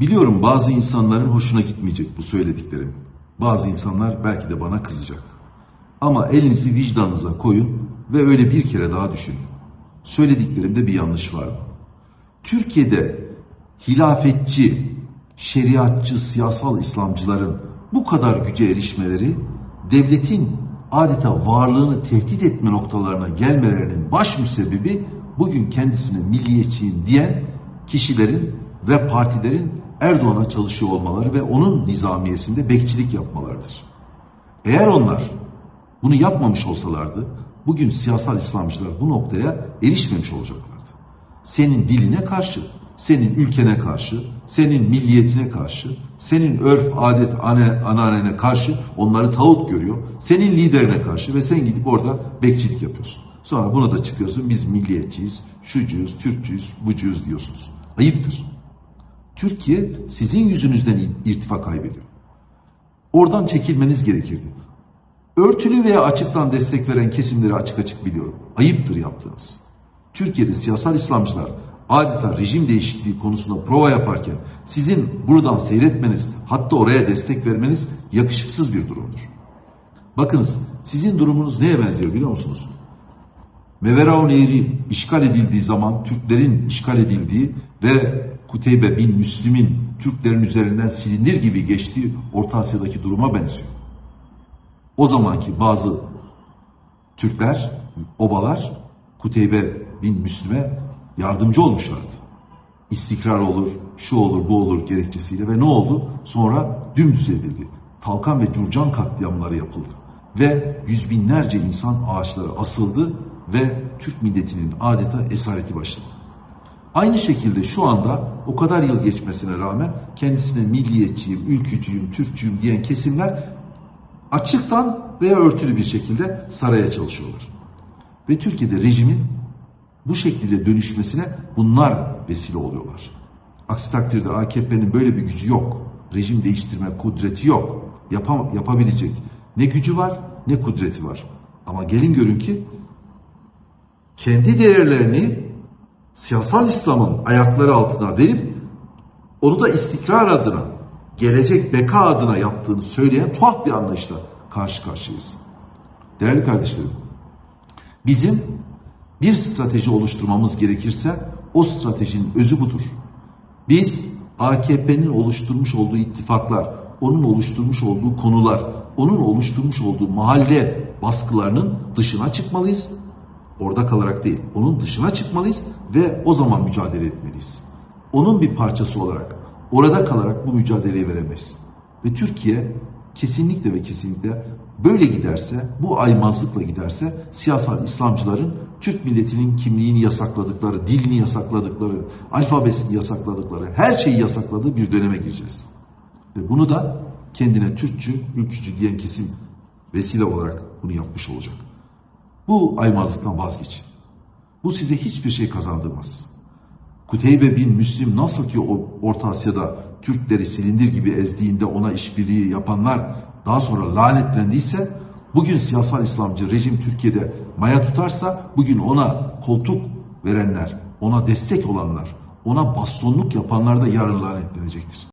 Biliyorum bazı insanların hoşuna gitmeyecek bu söylediklerim. Bazı insanlar belki de bana kızacak. Ama elinizi vicdanınıza koyun ve öyle bir kere daha düşünün. Söylediklerimde bir yanlış var mı? Türkiye'de hilafetçi, şeriatçı, siyasal İslamcıların bu kadar güce erişmeleri devletin adeta varlığını tehdit etme noktalarına gelmelerinin baş müsebbibi bugün kendisine milliyetçiyim diyen kişilerin ve partilerin Erdoğan'a çalışıyor olmaları ve onun nizamiyesinde bekçilik yapmalarıdır. Eğer onlar bunu yapmamış olsalardı bugün siyasal İslamcılar bu noktaya erişmemiş olacaklardı. Senin diline karşı, senin ülkene karşı, senin milliyetine karşı, senin örf, adet, ane, anneannene karşı onları tağut görüyor. Senin liderine karşı ve sen gidip orada bekçilik yapıyorsun. Sonra buna da çıkıyorsun biz milliyetçiyiz, şucuyuz, Türkçüyüz, bucuyuz diyorsunuz. Ayıptır. Türkiye sizin yüzünüzden irtifa kaybediyor. Oradan çekilmeniz gerekirdi. Örtülü veya açıktan destek veren kesimleri açık açık biliyorum. Ayıptır yaptığınız. Türkiye'de siyasal İslamcılar adeta rejim değişikliği konusunda prova yaparken sizin buradan seyretmeniz hatta oraya destek vermeniz yakışıksız bir durumdur. Bakınız sizin durumunuz neye benziyor biliyor musunuz? Meverao Nehri işgal edildiği zaman Türklerin işgal edildiği ve Kuteybe bin Müslim'in Türklerin üzerinden silindir gibi geçtiği Orta Asya'daki duruma benziyor. O zamanki bazı Türkler, obalar Kuteybe bin Müslim'e yardımcı olmuşlardı. İstikrar olur, şu olur, bu olur gerekçesiyle ve ne oldu? Sonra dümdüz edildi. Talkan ve Curcan katliamları yapıldı. Ve yüz binlerce insan ağaçlara asıldı ve Türk milletinin adeta esareti başladı. Aynı şekilde şu anda o kadar yıl geçmesine rağmen kendisine milliyetçiyim, ülkücüyüm, Türkçüyüm diyen kesimler açıktan veya örtülü bir şekilde saraya çalışıyorlar. Ve Türkiye'de rejimin bu şekilde dönüşmesine bunlar vesile oluyorlar. Aksi takdirde AKP'nin böyle bir gücü yok. Rejim değiştirme kudreti yok. Yapam, yapabilecek ne gücü var ne kudreti var. Ama gelin görün ki kendi değerlerini siyasal İslam'ın ayakları altına verip onu da istikrar adına, gelecek beka adına yaptığını söyleyen tuhaf bir anlayışla karşı karşıyayız. Değerli kardeşlerim, bizim bir strateji oluşturmamız gerekirse o stratejinin özü budur. Biz AKP'nin oluşturmuş olduğu ittifaklar, onun oluşturmuş olduğu konular, onun oluşturmuş olduğu mahalle baskılarının dışına çıkmalıyız. Orada kalarak değil, onun dışına çıkmalıyız ve o zaman mücadele etmeliyiz. Onun bir parçası olarak, orada kalarak bu mücadeleyi veremeyiz. Ve Türkiye kesinlikle ve kesinlikle böyle giderse, bu aymazlıkla giderse siyasal İslamcıların Türk milletinin kimliğini yasakladıkları, dilini yasakladıkları, alfabesini yasakladıkları, her şeyi yasakladığı bir döneme gireceğiz. Ve bunu da kendine Türkçü, ülkücü diyen kesim vesile olarak bunu yapmış olacak. Bu aymazlıktan vazgeçin. Bu size hiçbir şey kazandırmaz. Kuteybe bin Müslim nasıl ki Orta Asya'da Türkleri silindir gibi ezdiğinde ona işbirliği yapanlar daha sonra lanetlendiyse bugün siyasal İslamcı rejim Türkiye'de maya tutarsa bugün ona koltuk verenler, ona destek olanlar, ona bastonluk yapanlar da yarın lanetlenecektir.